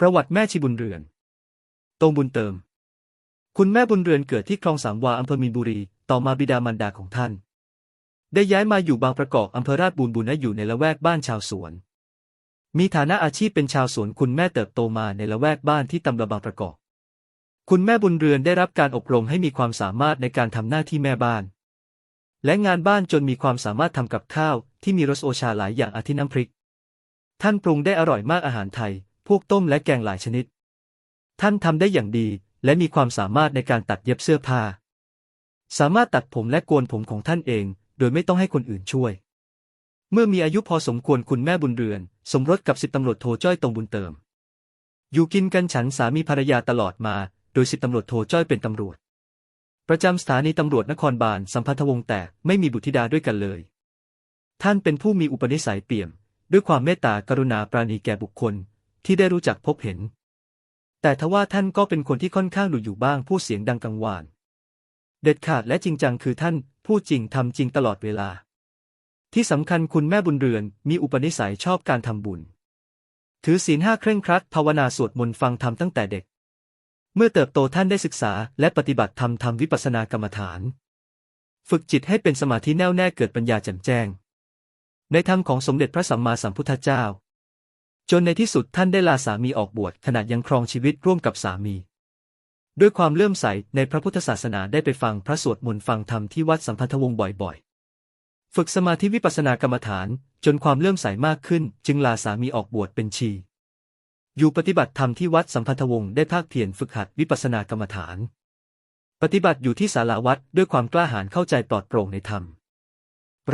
ประวัติแม่ชีบุญเรือน ตรงบุญเติม คุณแม่บุญเรือนเกิดที่คลองสามวาอำเภอมีนบุรี ต่อมาบิดามารดาของท่าน ได้ย้ายมาอยู่บางประกอบอำเภอราชบูรบุญและอยู่ในละแวกบ้านชาวสวน มีฐานะอาชีพเป็นชาวสวนคุณแม่เติบโตมาในละแวกบ้านที่ตำบลบางประกอบ คุณแม่บุญเรือนได้รับการอบรมให้มีความสามารถในการทำหน้าที่แม่บ้าน และงานบ้านจนมีความสามารถทำกับข้าวที่มีรสโอชาหลายอย่างอาทิน้ำพริก ท่านปรุงได้อร่อยมากอาหารไทย พวกต้มและแกงหลายชนิด ท่านทำได้อย่างดีและมีความสามารถในการตัดเย็บเสื้อผ้า สามารถตัดผมและโกนผมของท่านเอง โดยไม่ต้องให้คนอื่นช่วย เมื่อมีอายุพอสมควรคุณแม่บุญเรือน สมรสกับสิบตำรวจโทจ้อยตรงบุญเติม อยู่กินกันฉันสามีภรรยาตลอดมา โดยสิบตำรวจโทจ้อยเป็นตำรวจ ประจำสถานีตำรวจนครบาลสัมพันธวงศ์แต่ไม่มีบุตรธิดาด้วยกันเลย ท่านเป็นผู้มีอุปนิสัยเปี่ยม ด้วยความเมตตากรุณาปราณีแก่บุคคล ที่ได้รู้จักพบเห็น แต่ทว่าท่านก็เป็นคนที่ค่อนข้างดุอยู่บ้างพูดเสียงดังกังวาน เด็ดขาดและจริงจังคือท่านพูดจริงทำจริงตลอดเวลา ที่สำคัญคุณแม่บุญเรือนมีอุปนิสัยชอบการทำบุญ ถือศีลห้าเคร่งครัดภาวนาสวดมนต์ฟังธรรมตั้งแต่เด็ก เมื่อเติบโตท่านได้ศึกษาและปฏิบัติธรรมทำวิปัสสนากรรมฐาน ฝึกจิตให้เป็นสมาธิแน่วแน่เกิดปัญญาแจ่มแจ้ง ในธรรมของสมเด็จพระสัมมาสัมพุทธเจ้า จนในที่สุดท่านได้ลาสามีออกบวชขณะยังครองชีวิตร่วมกับสามี ด้วยความเลื่อมใสในพระพุทธศาสนาได้ไปฟังพระสวดมนต์ฟังธรรมที่วัดสัมพันธวงศ์บ่อยๆ ฝึกสมาธิวิปัสสนากรรมฐาน จนความเลื่อมใสมากขึ้น จึงลาสามีออกบวชเป็นชี อยู่ปฏิบัติธรรมที่วัดสัมพันธวงศ์ได้ภาคเพียรฝึกหัดวิปัสสนากรรมฐาน ปฏิบัติอยู่ที่ศาลาวัดด้วยความกล้าหาญเข้าใจปลอดโปร่งในธรรม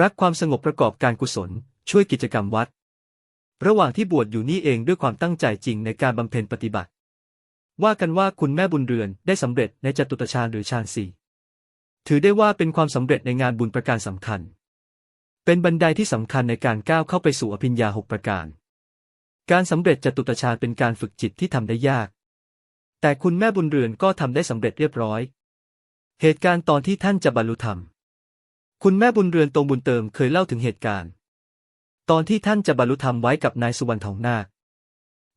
รักความสงบประกอบการกุศล ช่วยกิจกรรมวัด ระหว่างที่บวชอยู่นี่เองด้วยความตั้งใจจริงในการบำเพ็ญปฏิบัติ ว่ากันว่าคุณแม่บุญเรือนได้สำเร็จในจตุตฌานหรือฌานสี่ถือได้ว่าเป็นความสำเร็จในงานบุญประการสำคัญ เป็นบันไดที่สำคัญในการก้าวเข้าไปสู่อภิญญาหกประการ การสำเร็จจตุตฌานเป็นการฝึกจิตที่ทำได้ยาก แต่คุณแม่บุญเรือนก็ทำได้สำเร็จเรียบร้อย เหตุการณ์ตอนที่ท่านจะบรรลุธรรม คุณแม่บุญเรือนตรงบุญเติมเคยเล่าถึงเหตุการณ์ ตอนที่ท่านจะบรรลุธรรมไว้กับนายสุวรรณทองนาค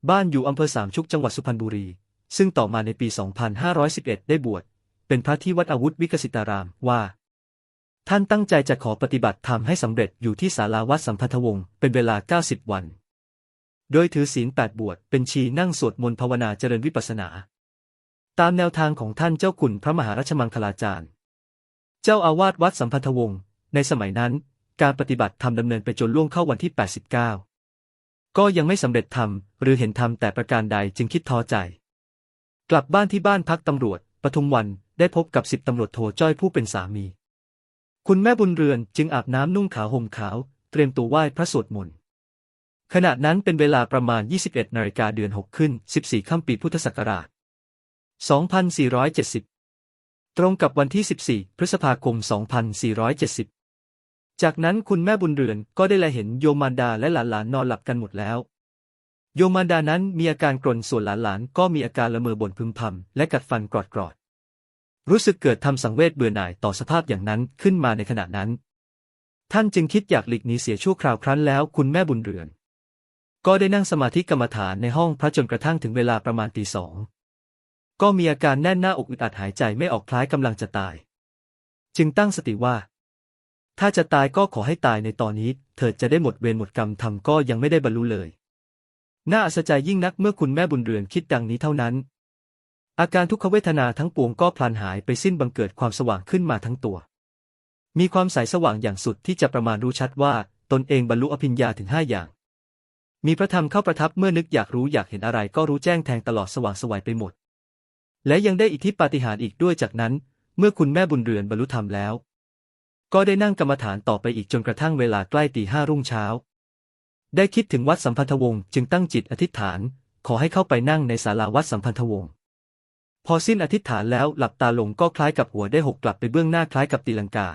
บ้านอยู่อำเภอสามชุกจังหวัดสุพรรณบุรี ซึ่งต่อมาในปี 2511 ได้บวช เป็นพระที่วัดอาวุธวิกสิตารามว่า ท่านตั้งใจจะขอปฏิบัติธรรมให้สำเร็จอยู่ที่ศาลาวัดสัมพันธวงศ์เป็นเวลา 90 วัน โดยถือศีลแปดบวชเป็นชีนั่งสวดมนต์ภาวนาเจริญวิปัสสนา ตามแนวทางของท่านเจ้าคุณพระมหารัชมังคลาจารย์ เจ้าอาวาสวัดสัมพันธวงศ์ในสมัยนั้น การปฏิบัติธรรมดำเนินไปจนล่วงเข้าวันที่ 89 ก็ยังไม่สำเร็จธรรมหรือเห็นธรรมแต่ประการใดจึงคิดท้อใจ กลับบ้านที่บ้านพักตำรวจปทุมวันได้พบกับสิบตำรวจโทจ้อยผู้เป็นสามี คุณแม่บุญเรือนจึงอาบน้ำนุ่งขาวห่มขาว เตรียมตัวไหว้พระสวดมนต์ขณะนั้นเป็นเวลาประมาณ 21นาฬิกาเดือน 6 ขึ้น 14ค่ำปีพุทธศักราช 2470 ตรงกับวันที่ 14 พฤษภาคม 2470 จากนั้นคุณแม่บุญเรือนก็ได้แลเห็นโยมารดาและหลานๆนอนหลับกันหมดแล้ว โยมารดานั้นมีอาการกรนส่วนหลานๆก็มีอาการละเมอบ่นพึมพำและกัดฟันกรอดกรอดๆรู้สึกเกิดทำสังเวชเบื่อหน่ายต่อสภาพอย่างนั้นขึ้นมาในขณะนั้น ท่านจึงคิดอยากหลีกหนีเสียชั่วคราวครั้นแล้วคุณแม่บุญเรือน ก็ได้นั่งสมาธิกรรมฐานในห้องพระจนกระทั่งถึงเวลาประมาณตีสองก็มีอาการแน่นหน้าอกอึดอัดหายใจไม่ออกคล้ายกำลังจะตาย จึงตั้งสติว่า ถ้าจะตายก็ขอให้ตายในตอนนี้ เถิดจะได้หมดเวรหมดกรรมทำก็ยังไม่ได้บรรลุเลย น่าอัศจรรย์ยิ่งนักเมื่อคุณแม่บุญเรือนคิดดังนี้เท่านั้น อาการทุกขเวทนาทั้งปวงก็พลันหายไปสิ้นบังเกิดความสว่างขึ้นมาทั้งตัว มีความใสสว่างอย่างสุดที่จะประมาณรู้ชัดว่า ตนเองบรรลุอภิญญาถึงห้าอย่าง มีพระธรรมเข้าประทับเมื่อนึกอยากรู้อยากเห็นอะไรก็รู้แจ้งแทงตลอดสว่างสวัยไปหมด และยังได้อิทธิปาฏิหาริย์อีกด้วยจากนั้น เมื่อคุณแม่บุญเรือนบรรลุธรรมแล้ว ก็ได้นั่งกรรมฐานต่อไปอีกจนกระทั่งเวลาใกล้ตีห้ารุ่งเช้า ได้คิดถึงวัดสัมพันธวงศ์จึงตั้งจิตอธิษฐาน ขอให้เข้าไปนั่งในศาลาวัดสัมพันธวงศ์พอสิ้นอธิษฐานแล้วหลับตาลงก็คล้ายกับหัวได้หกกลับไปเบื้องหน้าคล้ายกับตีลังกา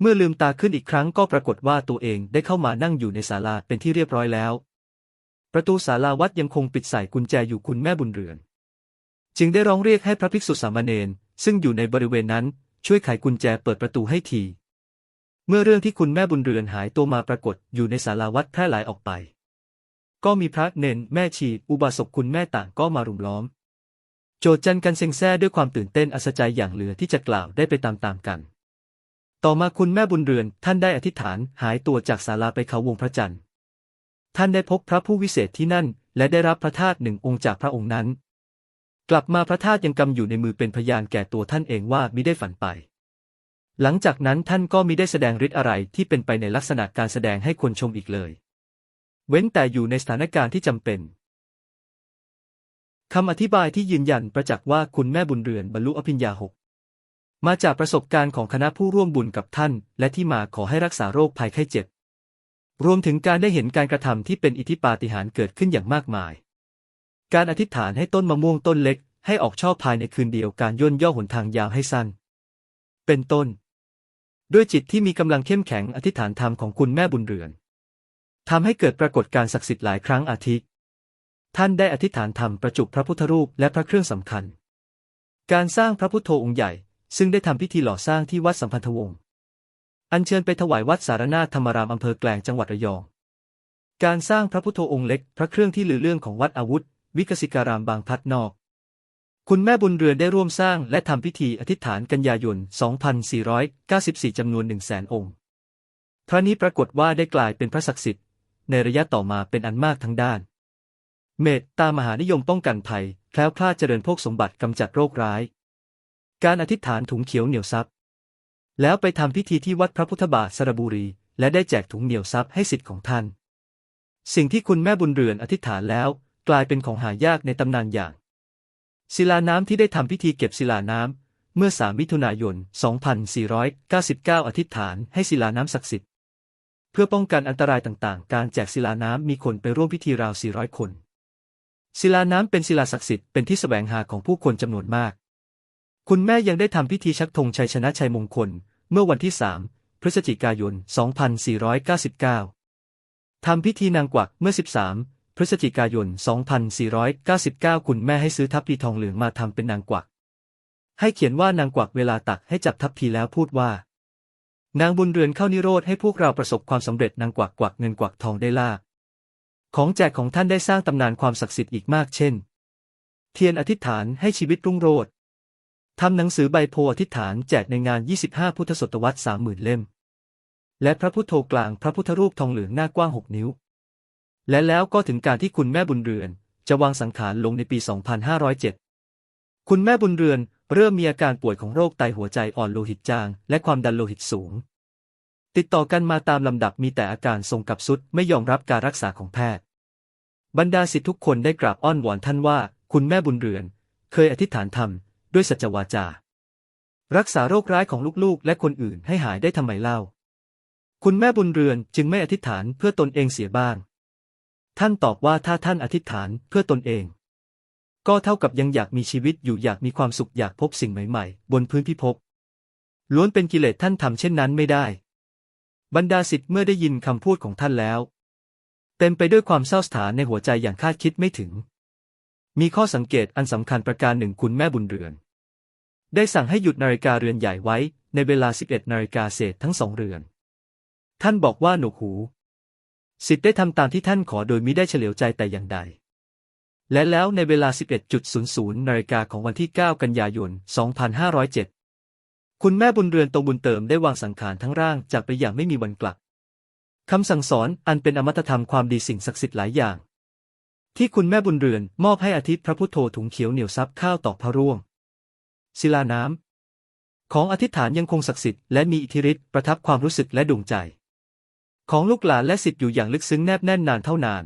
เมื่อลืมตาขึ้นอีกครั้งก็ปรากฏว่าตัวเองได้เข้ามานั่งอยู่ในศาลาเป็นที่เรียบร้อยแล้ว ประตูศาลาวัดยังคงปิดใส่กุญแจอยู่คุณแม่บุญเรือน จึงได้ร้องเรียกให้พระภิกษุสามเณรซึ่งอยู่ในบริเวณนั้น ช่วยไขกุญแจเปิดประตูให้ที เมื่อเรื่องที่คุณแม่บุญเรือนหายตัวมาปรากฏอยู่ในศาลาวัดแพร่หลายออกไป ก็มีพระเนนแม่ชี อุบาสกคุณแม่ต่างก็มารุมล้อม โจดจันกันเซ็งแซ่ด้วยความตื่นเต้นอัศจรรย์อย่างเหลือที่จะกล่าวได้ไปตามๆกัน ต่อมาคุณแม่บุญเรือนท่านได้อธิษฐานหายตัวจากศาลาไปเขาวงพระจันทร์ ท่านได้พบพระผู้วิเศษที่นั่น และได้รับพระธาตุหนึ่งองค์จากพระองค์นั้น กลับมาพระธาตุยังกำอยู่ในมือเป็นพยานแก่ตัวท่านเองว่ามิได้ฝันไป หลังจากนั้นท่านก็มิได้แสดงฤทธิ์อะไรที่เป็นไปในลักษณะการแสดงให้คนชมอีกเลย เว้นแต่อยู่ในสถานการณ์ที่จำเป็นคำอธิบายที่ยืนยันประจักษ์ว่าคุณแม่บุญเรือนบรรลุอภิญญาหกมาจากประสบการณ์ของคณะผู้ร่วมบุญกับท่าน และที่มาขอให้รักษาโรคภัยไข้เจ็บ รวมถึงการได้เห็นการกระทำที่เป็นอิทธิปาฏิหาริย์เกิดขึ้นอย่างมากมาย การอธิษฐานให้ต้นมะม่วงต้นเล็ก ให้ออกช่อภายในคืนเดียวการย่นย่อหนทางยาวให้สั้น เป็นต้น ด้วยจิตที่มีกำลังเข้มแข็งอธิษฐานธรรมของคุณแม่บุญเรือนทำให้เกิดปรากฏการณ์ศักดิ์สิทธิ์หลายครั้งอาทิท่านได้อธิษฐานธรรมประจุพระพุทธรูปและพระเครื่องสำคัญ การสร้างพระพุทโธองค์ใหญ่ ซึ่งได้ทำพิธีหล่อสร้างที่วัดสัมพันธวงศ์อัญเชิญไปถวายวัดสารนาธรรมรามอำเภอแกลงจังหวัดระยอง การสร้างพระพุทโธองค์เล็ก พระเครื่องที่ลือเรื่องของวัดอาวุธ วิกสิการามบางพัดนอก คุณแม่บุญเรือนได้ร่วมสร้างและทำพิธีอธิษฐานกันยายน 2494 จำนวน1 0 0 0 0แสนองค์ พระนี้ปรากฏว่าได้กลายเป็นพระศักดิ์สิทธิ์ ในระยะต่อมาเป็นอันมากทั้งด้าน เมตตามหานิยมป้องกันภัยแคล้วคลาดเจริญโภคสมบัติกำจัดโรคร้าย การอธิษฐานถุงเขียวเหนียวซับแล้วไปทำพิธีที่วัดพระพุทธบาทสระบุรี และได้แจกถุงเหนียวซับให้สิทธิ์ของท่าน สิ่งที่คุณแม่บุญเรือนอธิษฐานแล้ว กลายเป็นของหายากในตำนานอย่าง ศิลาน้ำที่ได้ทำพิธีเก็บศิลาน้ำเมื่อ 3 มิถุนายน 2499 อธิษฐานให้ศิลาน้ำศักดิ์สิทธิ์ เพื่อป้องกันอันตรายต่างๆ การแจกศิลาน้ำมีคนไปร่วมพิธีราว 400 คน ศิลาน้ำเป็นศิลาศักดิ์สิทธิ์เป็นที่แสวงหาของผู้คนจำนวนมาก คุณแม่ยังได้ทำพิธีชักธงชัยชนะชัยมงคล เมื่อวันที่ 3 พฤศจิกายน 2499ทำพิธีนางกวักเมื่อ 13 พฤศจิกายน 2499 คุณแม่ให้ซื้อทัพพีทองเหลืองมาทำเป็นนางกวัก ให้เขียนว่านางกวักเวลาตักให้จับทัพพีแล้วพูดว่า นางบุญเรือนเข้านิโรธให้พวกเราประสบความสำเร็จนางกวักกวักเงินกวักทองได้ลาบของแจกของท่านได้สร้างตำนานความศักดิ์สิทธิ์อีกมากเช่น เทียนอธิษฐานให้ชีวิตรุ่งโรจน์ทำหนังสือใบโพอธิษฐานแจกในงาน 25 พุทธศตวรรษ 30,000 เล่ม และพระพุทโธกลางพระพุทธรูปทองเหลืองหน้ากว้าง 6 นิ้ว และแล้วก็ถึงการที่คุณแม่บุญเรือน จะวางสังขารลงในปี 2507 คุณแม่บุญเรือนเริ่มมีอาการป่วยของโรคไตหัวใจอ่อนโลหิตจาง และความดันโลหิตสูง ติดต่อกันมาตามลำดับมีแต่อาการทรงกับสุดไม่ยอมรับการรักษาของแพทย์ บรรดาศิษย์ทุกคนได้กราบอ้อนวอนท่านว่า คุณแม่บุญเรือน เคยอธิษฐานธรรมด้วยสัจวาจา รักษาโรคร้ายของลูกๆ และคนอื่นให้หายได้ทำไมเล่า คุณแม่บุญเรือนจึงไม่อธิษฐานเพื่อตนเองเสียบ้าง ท่านตอบว่าถ้าท่านอธิษฐานเพื่อตนเอง ก็เท่ากับยังอยากมีชีวิตอยู่อยากมีความสุขอยากพบสิ่งใหม่ๆ บนพื้นพิภพล้วนเป็นกิเลสท่านทำเช่นนั้นไม่ได้ บรรดาศิษย์เมื่อได้ยินคำพูดของท่านแล้ว เต็มไปด้วยความเศร้าสถานในหัวใจอย่างคาดคิดไม่ถึง มีข้อสังเกตอันสำคัญประการหนึ่งคุณแม่บุญเรือน ได้สั่งให้หยุดนาฬิกาเรือนใหญ่ไว้ในเวลา 11นาฬิกาเศษทั้งสองเรือน ท่านบอกว่าหนวกหู สิทธิ์ได้ทำตามที่ท่านขอโดยมิได้เฉลียวใจแต่อย่างใด และแล้วในเวลา 11.00นาฬิกาของวันที่ 9 กันยายน 2507 คุณแม่บุญเรือนตรงบุญเติมได้วางสังขารทั้งร่างจากไปอย่างไม่มีวันกลับคำสั่งสอนอันเป็นอมตะธรรมความดีสิ่งศักดิ์สิทธิ์หลายอย่าง ที่คุณแม่บุญเรือนมอบให้อาทิตย์พระพุทโธถุงเขียวเหนียวซับข้าวตอกพระร่วง ศิลาน้ำของอธิษฐานยังคงศักดิ์สิทธิ์และมีอิทธิฤทธิ์ประทับความรู้สึกและดวงใจ ของลูกหลานและสิทธิ์อยู่อย่างลึกซึ้งแนบแน่นนานเท่านาน